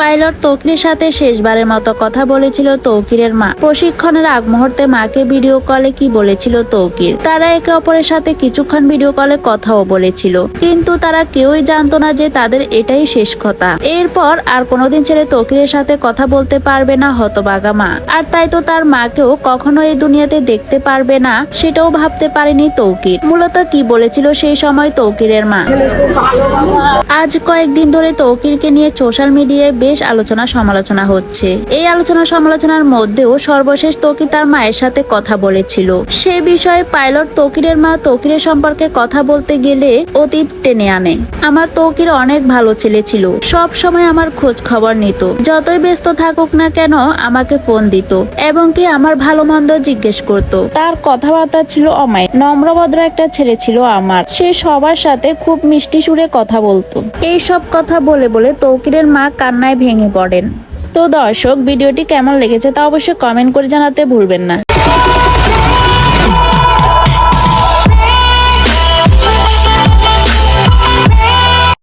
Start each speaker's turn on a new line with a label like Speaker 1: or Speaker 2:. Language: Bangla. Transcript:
Speaker 1: পাইলট তৌকিরের সাথে শেষবারের মতো কথা বলেছিল তৌকিরের মা। প্রশিক্ষণের আগ মুহূর্তে মাকে ভিডিও কলে কি বলেছিল তৌকির? তারা একে অপরের সাথে কিছুক্ষণ ভিডিও কলে কথাও বলেছিল। কিন্তু তারা কেউই জানতো না যে তাদের এটাই শেষ কথা। এরপর আর কোনোদিন ছেলে তৌকিরের সাথে কথা বলতে পারবে না হতবাগা মা। আর তাই তো তার মাকেও কখনো এই দুনিয়াতে দেখতে পারবে না সেটাও ভাবতে পারেনি তৌকির। মূলত কি বলেছিল সেই সময় তৌকিরের মা। আজ কয়েকদিন ধরে তৌকিরকে নিয়ে সোশ্যাল মিডিয়ায় বেশ আলোচনা সমালোচনা হচ্ছে। এই আলোচনা সমালোচনার মধ্যেও সর্বশেষ তৌকির তার মায়ের সাথে কথা বলেছিল। সে বিষয়ে পাইলট তৌকিরের মা তৌকিরের সম্পর্কে কথা বলতে গেলে অতীত টেনে আনে। আমার তৌকির অনেক ভালো ছেলে ছিল। সব সময় আমার খোঁজ খবর নিত। যতই ব্যস্ত থাকুক না কেন আমাকে ফোন দিত এবং কি আমার ভালো মন্দ জিজ্ঞেস করত। তার কথাবার্তা ছিল অমায় নম্রভদ্র একটা ছেলে ছিল আমার। সে সবার সাথে খুব মিষ্টি সুরে কথা বলতো। এই সব কথা বলে বলে তৌকিরের মা কান্নায় ভেঙে পড়েন। তো দর্শক ভিডিওটি কেমন লেগেছে তা অবশ্যই কমেন্ট করে জানাতে ভুলবেন না।